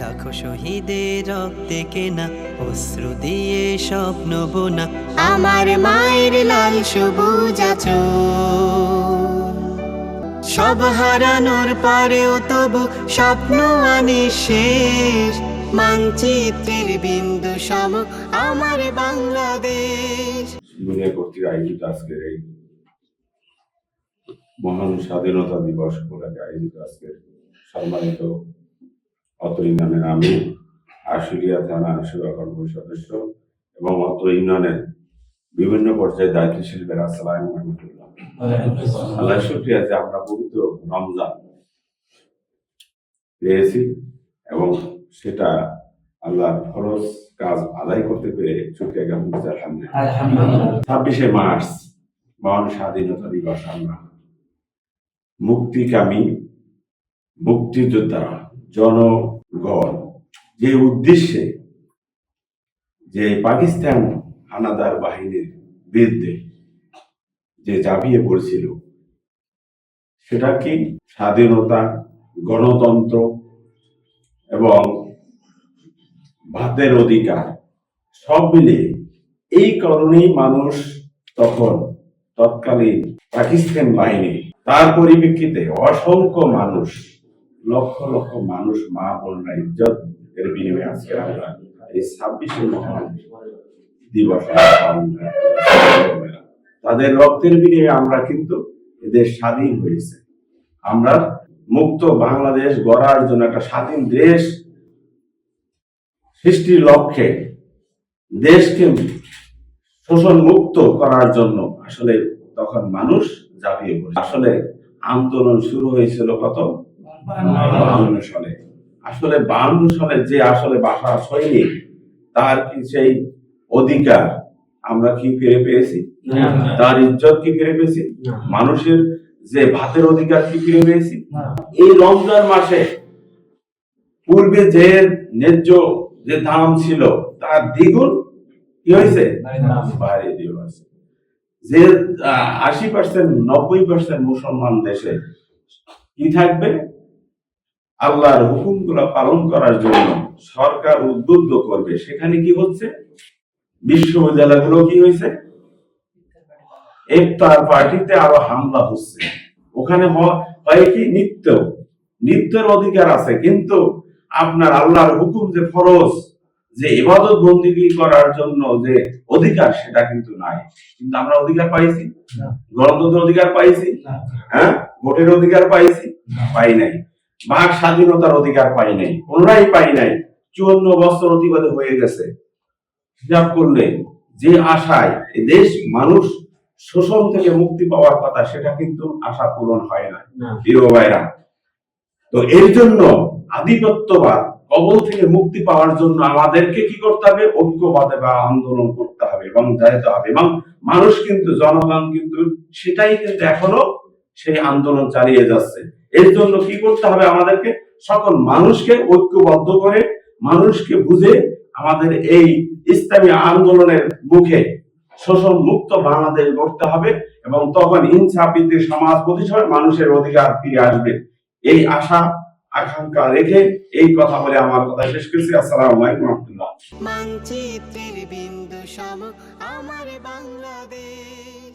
লাখো শহীদের রক্তে কেনা অশ্রু দিয়ে স্বপ্ন বোনা। আমার মায়ের লাল সবুজ আছো সব হারানোর পরেও তবু স্বপ্ন আনে শেষ। মানচিত্রের বিন্দু সম আমার বাংলাদেশ। শিবনিয়া কর্তৃক আয়োজিত আজকের এই মহান স্বাধীনতা দিবস উপলক্ষে আয়োজিত আজকের সম্মানিত অত্র ইউনিয়নের আমি আশুলিয়া থানা সেবা কর্মী সদস্য এবং অত্র ইউনিয়নের বিভিন্ন পর্যায়ে দায়িত্বশীল বের আসসালাম রহমতুল্লাহ। আল্লাহ শুক্রিয়া যে আমরা পবিত্র রমজান পেয়েছি এবং সেটা আল্লাহর ফরজ কাজ আদায় করতে পেরে শুক্রিয়া জ্ঞাপন আলহামদুলিল্লাহ। ছাব্বিশে মার্চ মহান স্বাধীনতা দিবস আমরা মুক্তিকামী মুক্তিযোদ্ধারা জনগণ। যে উদ্দেশ্যে যে পাকিস্তান হানাদার বাহিনীর বিরুদ্ধে যে ঝাঁপিয়ে পড়ছিল, সেটা কি স্বাধীনতা, গণতন্ত্র এবং ভাতের অধিকার সব মিলিয়ে এই কারণেই মানুষ তখন তৎকালীন পাকিস্তান বাহিনী তার পরিপ্রেক্ষিতে অসংখ্য মানুষ লক্ষ লক্ষ মানুষ মা বোনরা ইজ্জত এর বিনিময়ে আজকে আমরা এই ছাব্বিশে মহান দিবস তাদের রক্তের বিনিময়ে আমরা কিন্তু এদের স্বাধীন হয়েছে। আমরা মুক্ত বাংলাদেশ গড়ার জন্য একটা স্বাধীন দেশ সৃষ্টির লক্ষ্যে দেশকে শোষণ মুক্ত করার জন্য আসলে তখন মানুষ ঝাঁপিয়ে পড়ে আসলে আন্দোলন শুরু হয়েছিল কত? বাহান্ন সালে। আসলে বাহান্ন সালে যে আসলে বাসা সৈনিক তার কি সেই অধিকার আমরা কি ফিরে পেয়েছি? তার ইজ্জত কি ফিরে পেয়েছি? মানুষের যে ভাতের অধিকার কি ফিরে পেয়েছি? এই রমজান মাসে পূর্বে যে ন্যায্য যে দাম ছিল তার দ্বিগুণ কি হয়েছে? বাইরে দিয়ে হয়েছে। যে আশি পার্সেন্ট নব্বই পার্সেন্ট মুসলমান দেশে কি থাকবে? আল্লাহর হুকুমগুলো পালন করার জন্য সরকার উদ্বুদ্ধ করবে। সেখানে কি হচ্ছে? বিশ্ববিদ্যালয়গুলো কি হয়েছে? ইফতার পার্টিতে আরও হামলা হচ্ছে। ওখানে হয় কি নৃত্য নৃত্যের অধিকার আছে কিন্তু আপনার আল্লাহর হুকুম যে ফরজ যে ইবাদত বন্দিগি করার জন্য যে অধিকার সেটা কিন্তু নাই। কিন্তু আমরা অধিকার পাইছি? গণতন্ত্রের অধিকার পাইছি? হ্যাঁ? ভোটের অধিকার পাইছি? পাই নাই। বাক স্বাধীনতার অধিকার পাই নাই কোনটাই পাই নাই চুয়ান্ন বছর অতিবাদে হয়ে গেছে। হিসাব করলে যে আশায় দেশ মানুষ শোষণ থেকে মুক্তি পাওয়ার কথা সেটা কিন্তু আশা পূরণ হয় না প্রিয় ভাইরা। তো এর জন্য আধিপত্যবাদ কবল থেকে মুক্তি পাওয়ার জন্য আমাদেরকে কি করতে হবে? ঐক্যবাদে বা আন্দোলন করতে হবে এবং যাইতে হবে এবং মানুষ কিন্তু জনগণ কিন্তু সেটাই কিন্তু এখনও সেই আন্দোলন চালিয়ে যাচ্ছে। এর জন্য কি করতে হবে আমাদেরকে? সকল মানুষকে ঐক্যবদ্ধ করে, মানুষকে বুঝে আমাদের এই ইসলামী আন্দোলনের মুখে শোষণ মুক্ত বাংলাদেশ গড়তে হবে এবং তখন ইনসাফ ভিত্তিক সমাজ প্রতিষ্ঠা মানুষের অধিকার ফিরে আসবে। এই আশা, আকাঙ্ক্ষা রেখে এই কথা বলে আমার কথা শেষ করছি। আসসালামু আলাইকুম রহমতুল্লাহ। মানচিত্রের বিন্দু সম, আমার বাংলাদেশ।